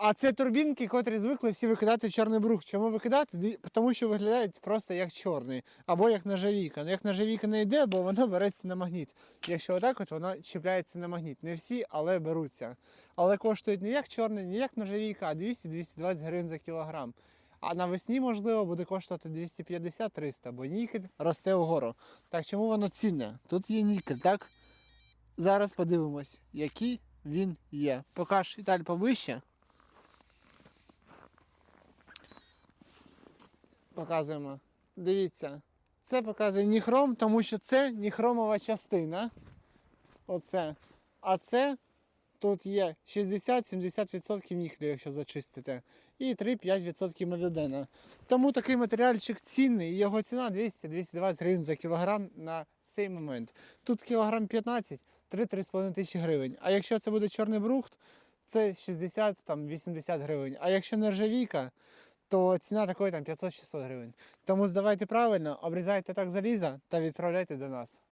А це турбінки, котрі звикли всі викидати в чорний брух. Чому викидати? Тому що виглядають просто як чорний, або як нержавійка. Ну як нержавійка не йде, бо воно береться на магніт. Якщо отак, от воно чіпляється на магніт. Не всі, але беруться. Але коштують не як чорний, не як нержавійка, а 200-220 гривень за кілограм. А навесні, можливо, буде коштувати 250-300, бо нікель росте вгору. Так чому воно цінне? Тут є нікель, так? Зараз подивимось, який він є. Покаж Віталь повище. Показуємо. Дивіться. Це показує ніхром, тому що це ніхромова частина. Оце. А це тут є 60-70% ніхлю, якщо зачистити. І 3-5% молібдена. Тому такий матеріальчик цінний, його ціна 200-220 гривень за кілограм на цей момент. Тут кілограм 15 3-3,5 тисячі гривень. А якщо це буде чорний брухт, це 60-80 гривень. А якщо нержавійка, то ціна такої там 500-600 гривень. Тому здавайте правильно, обрізайте так заліза та відправляйте до нас.